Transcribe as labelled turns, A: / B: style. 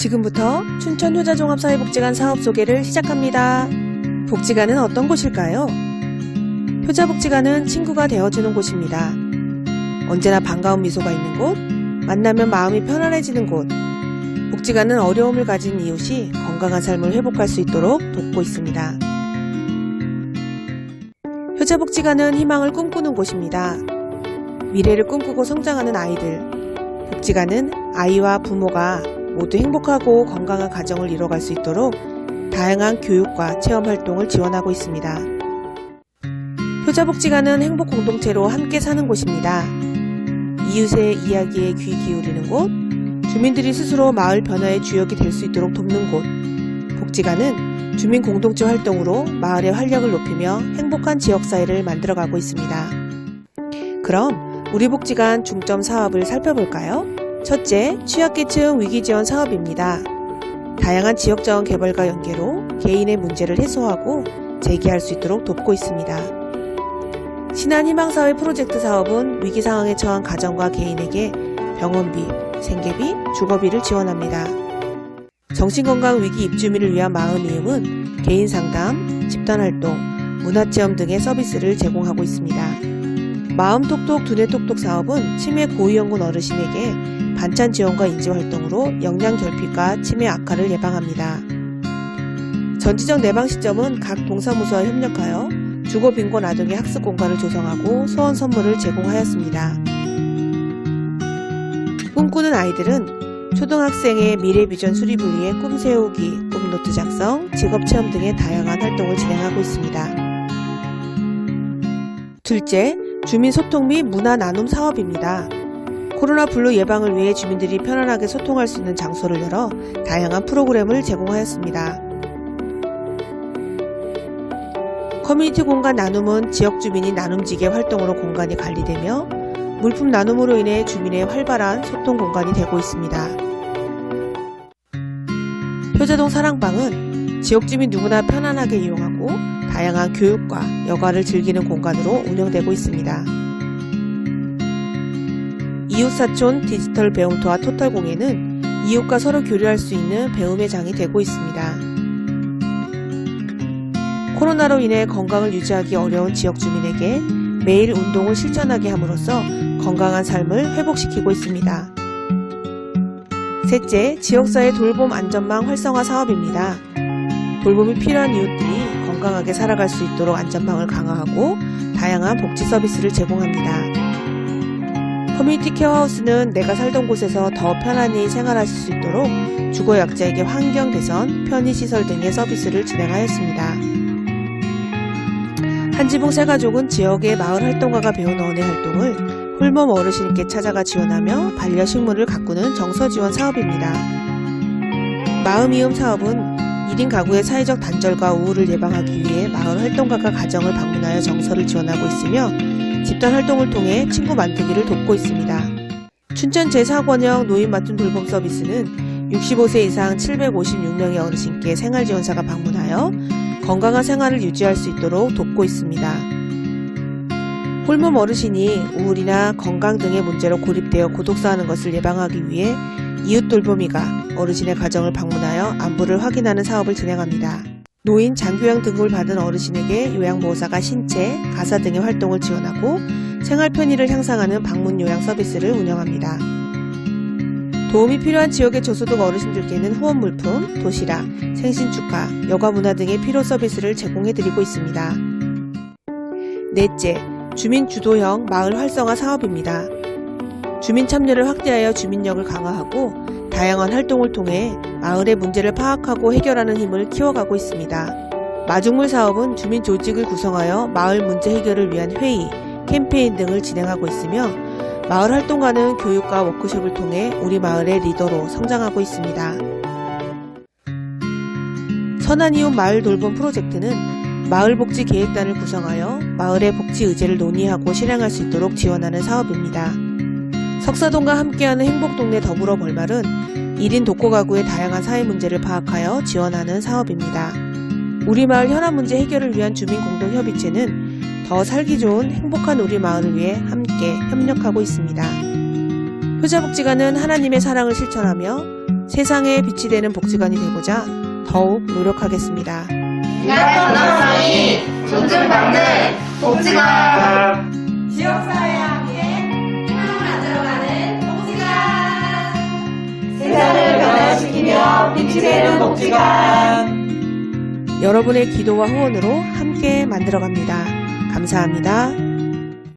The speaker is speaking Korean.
A: 지금부터 춘천 효자종합사회복지관 사업 소개를 시작합니다. 복지관은 어떤 곳일까요? 효자복지관은 친구가 되어주는 곳입니다. 언제나 반가운 미소가 있는 곳, 만나면 마음이 편안해지는 곳. 복지관은 어려움을 가진 이웃이 건강한 삶을 회복할 수 있도록 돕고 있습니다. 효자복지관은 희망을 꿈꾸는 곳입니다. 미래를 꿈꾸고 성장하는 아이들. 복지관은 아이와 부모가 모두 행복하고 건강한 가정을 이뤄갈 수 있도록 다양한 교육과 체험 활동을 지원하고 있습니다. 효자복지관은 행복 공동체로 함께 사는 곳입니다. 이웃의 이야기에 귀 기울이는 곳, 주민들이 스스로 마을 변화의 주역이 될 수 있도록 돕는 곳, 복지관은 주민 공동체 활동으로 마을의 활력을 높이며 행복한 지역사회를 만들어가고 있습니다. 그럼 우리 복지관 중점 사업을 살펴볼까요? 첫째, 취약계층 위기지원 사업입니다. 다양한 지역자원 개발과 연계로 개인의 문제를 해소하고 재기할 수 있도록 돕고 있습니다. 신한 희망사회 프로젝트 사업은 위기 상황에 처한 가정과 개인에게 병원비, 생계비, 주거비를 지원합니다. 정신건강 위기 입주민을 위한 마음이음은 개인 상담, 집단활동, 문화체험 등의 서비스를 제공하고 있습니다. 마음톡톡 두뇌톡톡 사업은 치매 고위험군 어르신에게 반찬 지원과 인지 활동으로 영양 결핍과 치매 악화를 예방합니다. 전지적 내방 시점은 각 동사무소와 협력하여 주거 빈곤 아동의 학습 공간을 조성하고 소원 선물을 제공하였습니다. 꿈꾸는 아이들은 초등학생의 미래 비전 수립을 위해 꿈 세우기, 꿈 노트 작성, 직업 체험 등의 다양한 활동을 진행하고 있습니다. 둘째, 주민 소통 및 문화 나눔 사업입니다. 코로나 블루 예방을 위해 주민들이 편안하게 소통할 수 있는 장소를 열어 다양한 프로그램을 제공하였습니다. 커뮤니티 공간 나눔은 지역 주민이 나눔지게 활동으로 공간이 관리되며 물품 나눔으로 인해 주민의 활발한 소통 공간이 되고 있습니다. 효자동 사랑방은 지역 주민 누구나 편안하게 이용하고 다양한 교육과 여가를 즐기는 공간으로 운영되고 있습니다. 이웃사촌 디지털 배움터와 토탈공예는 이웃과 서로 교류할 수 있는 배움의 장이 되고 있습니다. 코로나로 인해 건강을 유지하기 어려운 지역 주민에게 매일 운동을 실천하게 함으로써 건강한 삶을 회복시키고 있습니다. 셋째, 지역사회 돌봄 안전망 활성화 사업입니다. 돌봄이 필요한 이웃들이 건강하게 살아갈 수 있도록 안전망을 강화하고 다양한 복지 서비스를 제공합니다. 커뮤니티 케어하우스는 내가 살던 곳에서 더 편안히 생활하실 수 있도록 주거 약자에게 환경 개선, 편의시설 등의 서비스를 진행하였습니다. 한지붕 새가족은 지역의 마을 활동가가 배운 언어 활동을 홀몸 어르신께 찾아가 지원하며 반려식물을 가꾸는 정서 지원 사업입니다. 마음 이음 사업은 1인 가구의 사회적 단절과 우울을 예방하기 위해 마을 활동가가 가정을 방문하여 정서를 지원하고 있으며 집단 활동을 통해 친구 만들기를 돕고 있습니다. 춘천 제4권역 노인 맞춤 돌봄 서비스는 65세 이상 756명의 어르신께 생활지원사가 방문하여 건강한 생활을 유지할 수 있도록 돕고 있습니다. 홀몸 어르신이 우울이나 건강 등의 문제로 고립되어 고독사하는 것을 예방하기 위해 이웃 돌보미가 어르신의 가정을 방문하여 안부를 확인하는 사업을 진행합니다. 노인 장교양 등급을 받은 어르신에게 요양보호사가 신체, 가사 등의 활동을 지원하고 생활 편의를 향상하는 방문 요양 서비스를 운영합니다. 도움이 필요한 지역의 저소득 어르신들께는 후원 물품, 도시락, 생신 축하, 여가 문화 등의 필요 서비스를 제공해드리고 있습니다. 넷째, 주민 주도형 마을 활성화 사업입니다. 주민 참여를 확대하여 주민력을 강화하고 다양한 활동을 통해 마을의 문제를 파악하고 해결하는 힘을 키워가고 있습니다. 마중물 사업은 주민 조직을 구성하여 마을 문제 해결을 위한 회의, 캠페인 등을 진행하고 있으며 마을 활동가는 교육과 워크숍을 통해 우리 마을의 리더로 성장하고 있습니다. 선한 이웃 마을 돌봄 프로젝트는 마을복지 계획단을 구성하여 마을의 복지 의제를 논의하고 실행할 수 있도록 지원하는 사업입니다. 석사동과 함께하는 행복동네 더불어 벌말은 1인 독거 가구의 다양한 사회 문제를 파악하여 지원하는 사업입니다. 우리 마을 현안 문제 해결을 위한 주민 공동 협의체는 더 살기 좋은 행복한 우리 마을을 위해 함께 협력하고 있습니다. 효자복지관은 하나님의 사랑을 실천하며 세상에 빛이 되는 복지관이 되고자 더욱 노력하겠습니다.
B: 안녕하세요, 존중받는 복지관! 인생은 복지관
A: 여러분의 기도와 후원으로 함께 만들어갑니다. 감사합니다.